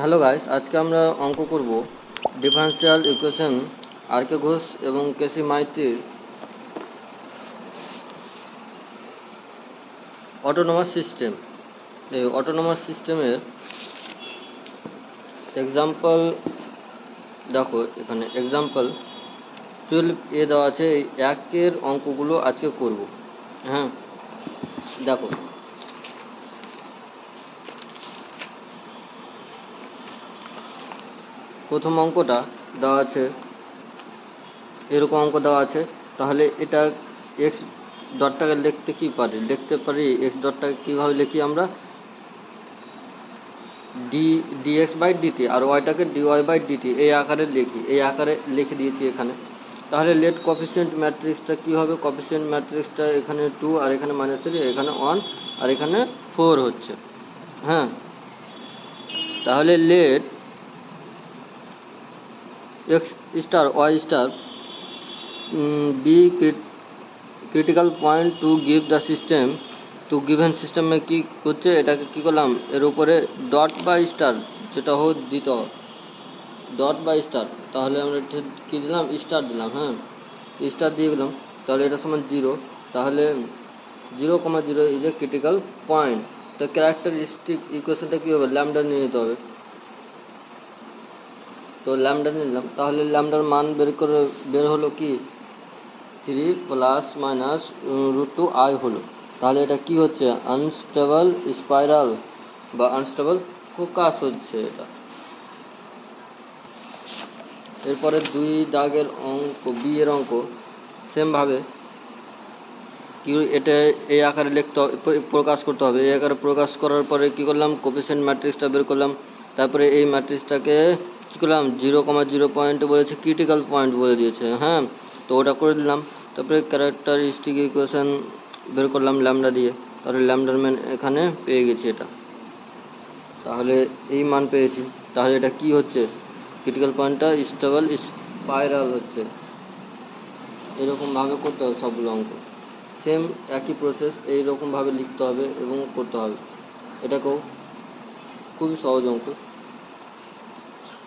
Hello guys, আজকে আমরা অঙ্ক করব differential equation R K Ghosh এবং কেসি মাইতির অটোনোমাস সিস্টেম। এই অটোনোমাস সিস্টেমের এক্সাম্পল দেখো এখানে এক্সাম্পল টুয়েলভ এ দেওয়া আছে, এই একের অঙ্কগুলো আজকে করব। হ্যাঁ দেখো। প্রথম অঙ্কটা দেওয়া আছে। এরকম অঙ্ক দেওয়া আছে। তাহলে এটা এক্স ডটটাকে লিখতে কি পারি? লিখতে পারি এক্স ডটটাকে কীভাবে লিখি আমরা? ডি ডিএক্স বাই ডিটি আর ওয়াইটাকে ডিওয়াই বাই ডিটি এই আকারে লিখি। এই আকারে লিখে দিয়েছি এখানে। তাহলে লেট কফিসিয়েন্ট ম্যাট্রিক্সটা কী হবে? কফিসিয়েন্ট ম্যাট্রিক্সটা এখানে টু আর এখানে মাইনাস থ্রি এখানে ওয়ান আর এখানে ফোর হচ্ছে। হ্যাঁ? তাহলে let x star y star be critical point to give the system to given সিস্টেমে কী করছে, এটাকে কী করলাম, এর উপরে ডট বা স্টার যেটা হোক দিত। ডট বা স্টার তাহলে আমরা কী দিলাম স্টার দিলাম হ্যাঁ? স্টার দিয়ে গেলাম, তাহলে এটা সমান জিরো তাহলে zero comma zero is a critical point তো ক্যারেক্টারিস্টিক ইকুয়েশনটা কী হবে? ল্যামডা নিয়ে নিতে হবে। তো ল্যামডা নিলাম। তাহলে ল্যামডার মান বের করে, বের হলো কি? Three plus minus root two i হলো। তাহলে এটা কি হচ্ছে? আনস্টেবল স্পাইরাল বা আনস্টেবল ফোকাস হচ্ছে এটা। এরপরে দুই দাগের অঙ্ক বি এর অঙ্ক সেমভাবে কি এটা এই আকারে লিখতে হবে প্রকাশ করতে হবে। এই আকারে প্রকাশ করার পরে কি করলাম? কোপিসেন্ট ম্যাট্রিক্সটা বের করলাম। তারপরে এই ম্যাট্রিক্সটাকে কী করলাম জিরো কমা জিরো পয়েন্ট বলেছে ক্রিটিক্যাল পয়েন্ট বলে দিয়েছে হ্যাঁ? তো ওটা করে দিলাম। তারপরে ক্যারেক্টারিস্টিক ইকুয়েশান বের করলাম ল্যামডা দিয়ে। তাহলে ল্যামডার ম্যান এখানে পেয়ে গেছি এটা। তাহলে এই মান পেয়েছি। তাহলে এটা কি হচ্ছে? ক্রিটিক্যাল পয়েন্টটা স্টেবল স্পাইরাল হচ্ছে। এরকমভাবে করতে হবে সবগুলো অঙ্ক। সেম একই প্রসেস এইরকমভাবে লিখতে হবে এবং করতে হবে। এটাকেও খুবই সহজ অঙ্ক।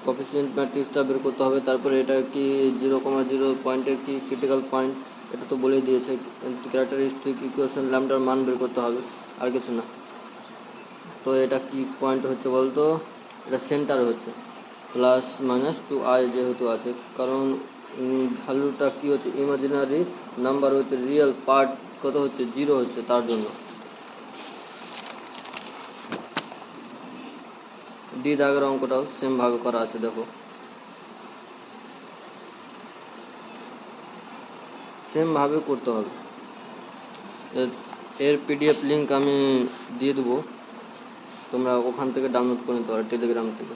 কফিসিয়েন্ট ম্যাট্রিক্সটা বের করতে হবে। তারপরে এটা কি জিরো কমা জিরো পয়েন্টের কি ক্রিটিক্যাল পয়েন্ট এটা তো বলেই দিয়েছে ক্যারেক্টারিস্টিক ইকুয়েশন ল্যামডার মান বের করতে হবে, আর কিছু না। তো এটা কি পয়েন্ট হচ্ছে বলতো? এটা সেন্টার হচ্ছে প্লাস মাইনাস টু আই যেহেতু আছে, কারণ ভ্যালুটা কি হচ্ছে? ইমাজিনারি নাম্বার হচ্ছে রিয়েল পার্ট কত হচ্ছে? জিরো হচ্ছে, তার জন্য। ডি দাগের অঙ্কটাও সেমভাবে করা আছে, দেখো। সেমভাবে করতে হবে। এর পিডিএফ লিঙ্ক আমি দিয়ে দেবো। তোমরা ওখান থেকে ডাউনলোড করে নিতে পারো টেলিগ্রাম থেকে।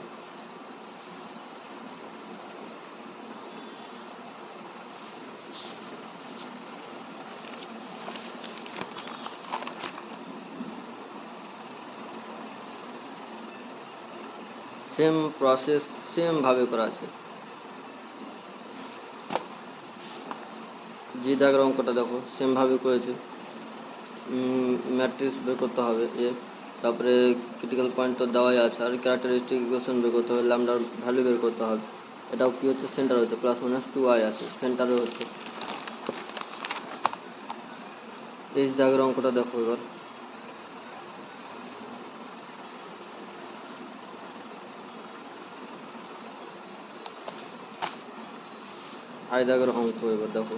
সেম প্রসেস সেমভাবে করা আছে। জি দাগের অঙ্কটা দেখো সেমভাবে করেছে। ম্যাট্রিক্স বের করতে হবে এ তারপরে ক্রিটিক্যাল পয়েন্ট তো দেওয়াই আছে, আর ক্যারেক্টারিস্টিক ইকুয়েশন বের করতে হবে ল্যামডার ভ্যালু বের করতে হবে। এটাও কি হচ্ছে? সেন্টার হচ্ছে প্লাস মাইনাস টু আই আছে সেন্টারে হচ্ছে। এইচ দাগের অঙ্কটা দেখো এবার। আই দাগের অঙ্ক এবার দেখো।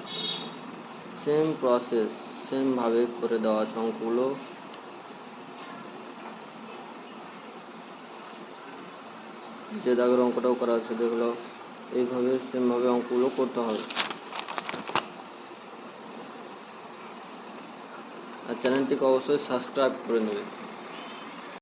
সেম প্রসেস সেমভাবে করে দেওয়া আছে অঙ্কগুলো। যে দাগের অঙ্কটাও করা আছে, দেখল। এইভাবে সেমভাবে অঙ্কগুলো করতে হবে। আর চ্যানেলটিকে অবশ্যই সাবস্ক্রাইব করে নেবে।